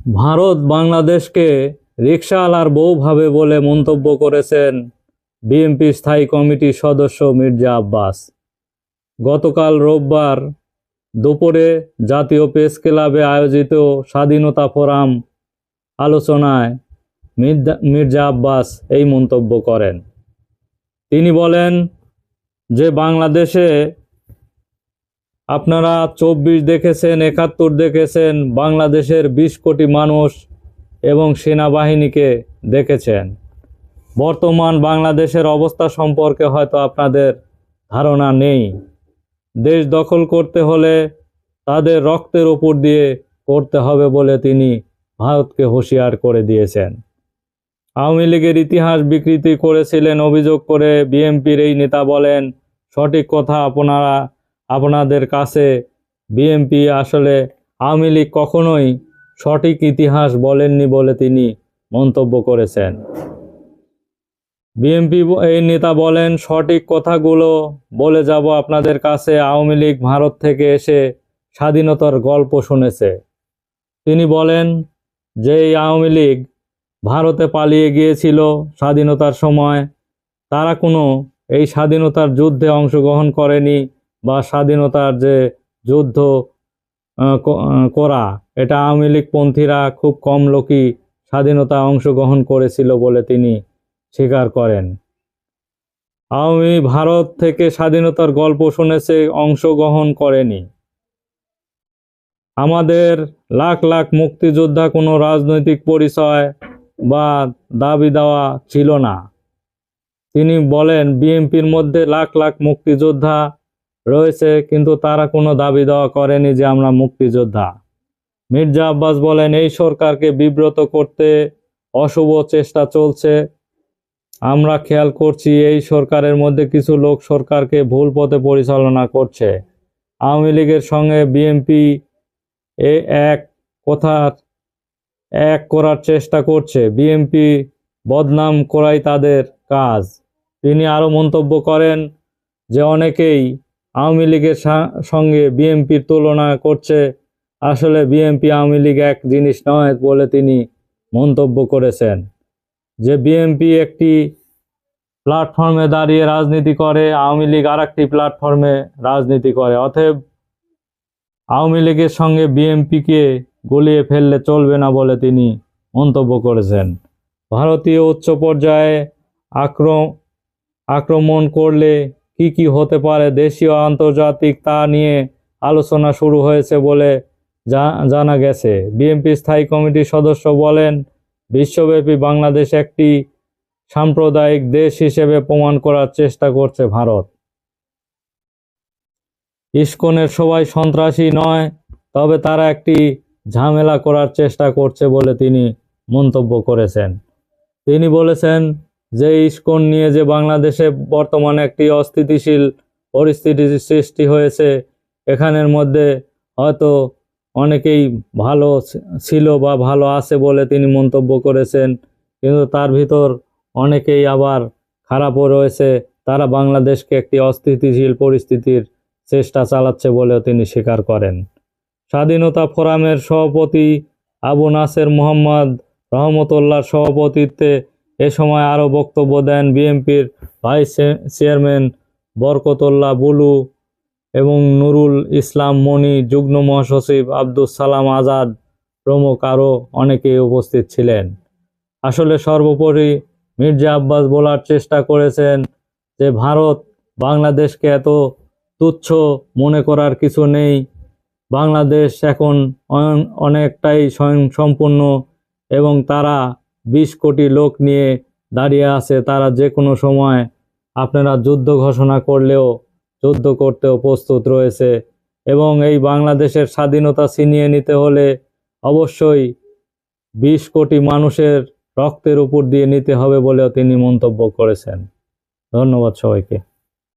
ভারত বাংলাদেশকে রিকশাওয়ালার বউ ভাবে বলে মন্তব্য করেছেন বিএনপি স্থায়ী কমিটির সদস্য মির্জা আব্বাস। গতকাল রোববার দুপুরে জাতীয় প্রেস ক্লাবে আয়োজিত স্বাধীনতা ফোরাম আলোচনায় মির্জা আব্বাস এই মন্তব্য করেন। তিনি বলেন যে বাংলাদেশে আপনারা চব্বিশ দেখেছেন, একাত্তর দেখেছেন, বাংলাদেশের বিশ কোটি মানুষ এবং সেনাবাহিনীকে দেখেছেন। বর্তমান বাংলাদেশের অবস্থা সম্পর্কে হয়তো আপনাদের ধারণা নেই। দেশ দখল করতে হলে তাদের রক্তের ওপর দিয়ে করতে হবে বলে তিনি ভারতকে হুঁশিয়ার করে দিয়েছেন। আওয়ামী লীগের ইতিহাস বিকৃতি করেছিলেন, অভিযোগ করে বিএনপির এই নেতা বলেন, সঠিক কথা আপনারা আপনাদের কাছে বিএনপি আসলে আওয়ামী লীগ কখনোই সঠিক ইতিহাস বলেননি বলে তিনি মন্তব্য করেছেন। বিএনপি এই নেতা বলেন, সঠিক কথাগুলো বলে যাব আপনাদের কাছে। আওয়ামী লীগ ভারত থেকে এসে স্বাধীনতার গল্প শুনেছে। তিনি বলেন যে এই আওয়ামী লীগ ভারতে পালিয়ে গিয়েছিল স্বাধীনতার সময়, তারা কোনো এই স্বাধীনতার যুদ্ধে অংশগ্রহণ করেনি। বা স্বাধীনতার যে যুদ্ধ করা, এটা আওয়ামী লীগপন্থীরা খুব কম লোকই স্বাধীনতা অংশগ্রহণ করেছিল বলে তিনি স্বীকার করেন। আওয়ামী ভারত থেকে স্বাধীনতার গল্প শুনেছে, অংশগ্রহণ করেনি। আমাদের লাখ লাখ মুক্তিযোদ্ধা কোনো রাজনৈতিক পরিচয় বা দাবি দেওয়া ছিল না। তিনি বলেন, বিএনপির মধ্যে লাখ লাখ মুক্তিযোদ্ধা রয়েছে, কিন্তু তারা কোনো দাবি দেওয়া করেনি যে আমরা মুক্তিযোদ্ধা। মির্জা আব্বাস বলেন, এই সরকারকে বিব্রত করতে অশুভ চেষ্টা চলছে। আমরা খেয়াল করছি এই সরকারের মধ্যে কিছু লোক সরকারকে ভুল পথে পরিচালনা করছে। আওয়ামী লীগের সঙ্গে বিএনপি এ এক কথা এক করার চেষ্টা করছে। বিএনপি বদনাম করাই তাদের কাজ। তিনি আরও মন্তব্য করেন যে, অনেকেই আওয়ামী লীগের সঙ্গে বিএনপির তুলনা করছে, আসলে বিএনপি আওয়ামী লীগ এক জিনিস নয় বলে তিনি মন্তব্য করেছেন। যে বিএনপি একটি প্ল্যাটফর্মে দাঁড়িয়ে রাজনীতি করে, আওয়ামী লীগ আর একটি প্ল্যাটফর্মে রাজনীতি করে। অতএব আওয়ামী লীগের সঙ্গে বিএনপিকে গলিয়ে ফেললে চলবে না বলে তিনি মন্তব্য করেছেন। ভারতীয় উচ্চ পর্যায়ে আক্রম, আক্রমণ করলে কি কি হতে পারে দেশীয় আন্তর্জাতিক তা নিয়ে আলোচনা শুরু হয়েছে বলে জানা গেছে। বিএনপি স্থায়ী কমিটির সদস্য বলেন, বিশ্বব্যাপী বাংলাদেশ একটি সাম্প্রদায়িক দেশ হিসেবে প্রমাণ করার চেষ্টা করছে ভারত। ইস্কনের সবাই সন্ত্রাসী নয়, তবে তারা একটি ঝামেলা করার চেষ্টা করছে বলে তিনি মন্তব্য করেছেন। তিনি বলেছেন যে ইস্কন নিয়ে যে বাংলাদেশে বর্তমানে একটি অস্থিতিশীল পরিস্থিতির সৃষ্টি হয়েছে, এখানের মধ্যে হয়তো অনেকেই ভালো ছিল বা ভালো আছে বলে তিনি মন্তব্য করেছেন, কিন্তু তার ভিতর অনেকেই আবার খারাপও রয়েছে। তারা বাংলাদেশকে একটি অস্থিতিশীল পরিস্থিতির চেষ্টা চালাচ্ছে বলেও তিনি স্বীকার করেন। স্বাধীনতা ফোরামের সভাপতি আবু নাসের মোহাম্মদ রহমতুল্লাহর সভাপতিত্বে এ সময় আরও বক্তব্য দেন বিএনপির ভাইস চেয়ারম্যান বরকতুল্লাহ বুলু এবং নুরুল ইসলাম মনি যুগ্ম মহাসচিব আব্দুল সালাম আজাদ প্রমুখ আরও অনেকেই উপস্থিত ছিলেন। আসলে সর্বোপরি মির্জা আব্বাস বলার চেষ্টা করেছেন যে ভারত বাংলাদেশকে এত তুচ্ছ মনে করার কিছু নেই। বাংলাদেশ এখন অন- অনেকটাই স্বয়ং সম্পূর্ণ এবং তারা বিশ কোটি লোক নিয়ে দাঁড়িয়ে আছে, তারা যে কোনো সময় আপনারা যুদ্ধ ঘোষণা করলেও, যুদ্ধ করতেও প্রস্তুত রয়েছে। এবং এই বাংলাদেশের স্বাধীনতা ছিনিয়ে নিতে হলে অবশ্যই বিশ কোটি মানুষের রক্তের উপর দিয়ে নিতে হবে বলেও তিনি মন্তব্য করেছেন। ধন্যবাদ সবাইকে।